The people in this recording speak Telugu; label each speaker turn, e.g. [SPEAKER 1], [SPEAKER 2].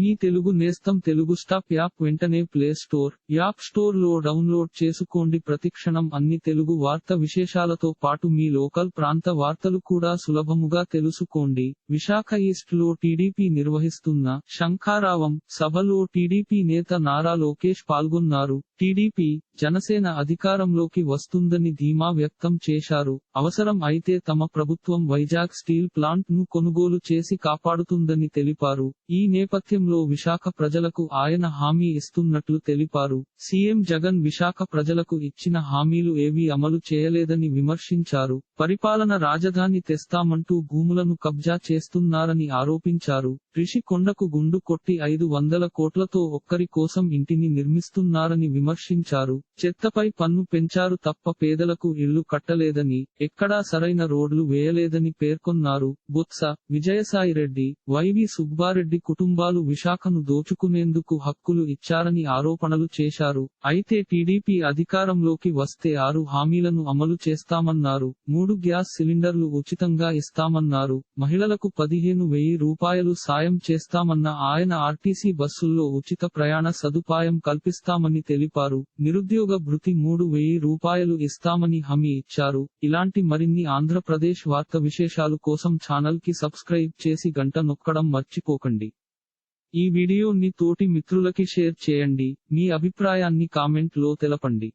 [SPEAKER 1] మీ తెలుగు నేస్తం తెలుగు స్టాప్ యాప్ వెంటనే ప్లే స్టోర్ యాప్ స్టోర్లో డౌన్లోడ్ చేసుకోండి. ప్రతిక్షణం అన్ని తెలుగు వార్త విశేషాలతో పాటు మీ లోకల్ ప్రాంత వార్తలు కూడా సులభముగా తెలుసుకోండి. విశాఖ ఈస్ట్లో టీడీపీ నిర్వహిస్తున్న శంఖారావం సభలో టీడీపీ నేత నారా లోకేష్ పాల్గొన్నారు. టీడీపీ జనసేన అధికారంలోకి వస్తుందని ధీమా వ్యక్తం చేశారు. అవసరం అయితే తమ ప్రభుత్వం వైజాగ్ స్టీల్ ప్లాంట్ను కొనుగోలు చేసి కాపాడుతుందని తెలిపారు. ఈ నేపథ్యంలో విశాఖ ప్రజలకు ఆయన హామీ ఇస్తున్నట్లు తెలిపారు. సీఎం జగన్ విశాఖ ప్రజలకు ఇచ్చిన హామీలు ఏవీ అమలు చేయలేదని విమర్శించారు. పరిపాలన రాజధాని తెస్తామంటూ భూములను కబ్జా చేస్తున్నారని ఆరోపించారు. రిషికొండకు గుండు కొట్టి ఐదు వందల కోట్లతో ఒక్కరి కోసం ఇంటిని నిర్మిస్తున్నారని విమర్శించారు. చెత్తపై పన్ను పెంచారు తప్ప పేదలకు ఇళ్ళు కట్టలేదని ఎక్కడా సరైన రోడ్లు వేయలేదని పేర్కొన్నారు బొత్స విజయసాయిరెడ్డి వైవి సుబ్బారెడ్డి కుటుంబాలు విశాఖను దోచుకునేందుకు హక్కులు ఇచ్చారని ఆరోపణలు చేశారు. అయితే టీడీపీ అధికారంలోకి వస్తే ఆరు హామీలను అమలు చేస్తామన్నారు. మూడు గ్యాస్ సిలిండర్లు ఉచితంగా ఇస్తామన్నారు. మహిళలకు పదిహేను వెయ్యి రూపాయలు సాయం చేస్తామన్న ఆయన ఆర్టీసీ బస్సుల్లో ఉచిత ప్రయాణ సదుపాయం కల్పిస్తామని తెలిపారు. నిరుద్యోగ భృతి మూడు వెయ్యి రూపాయలు ఇస్తామని హామీ ఇచ్చారు. ఇలాంటి మరిన్ని ఆంధ్రప్రదేశ్ వార్త విశేషాలు కోసం ఛానల్కి సబ్స్క్రైబ్ చేసి గంట నొక్కడం మర్చిపోకండి. ఈ వీడియోని తోటి మిత్రులకి షేర్ చేయండి. మీ అభిప్రాయాన్ని కామెంట్లో తెలపండి.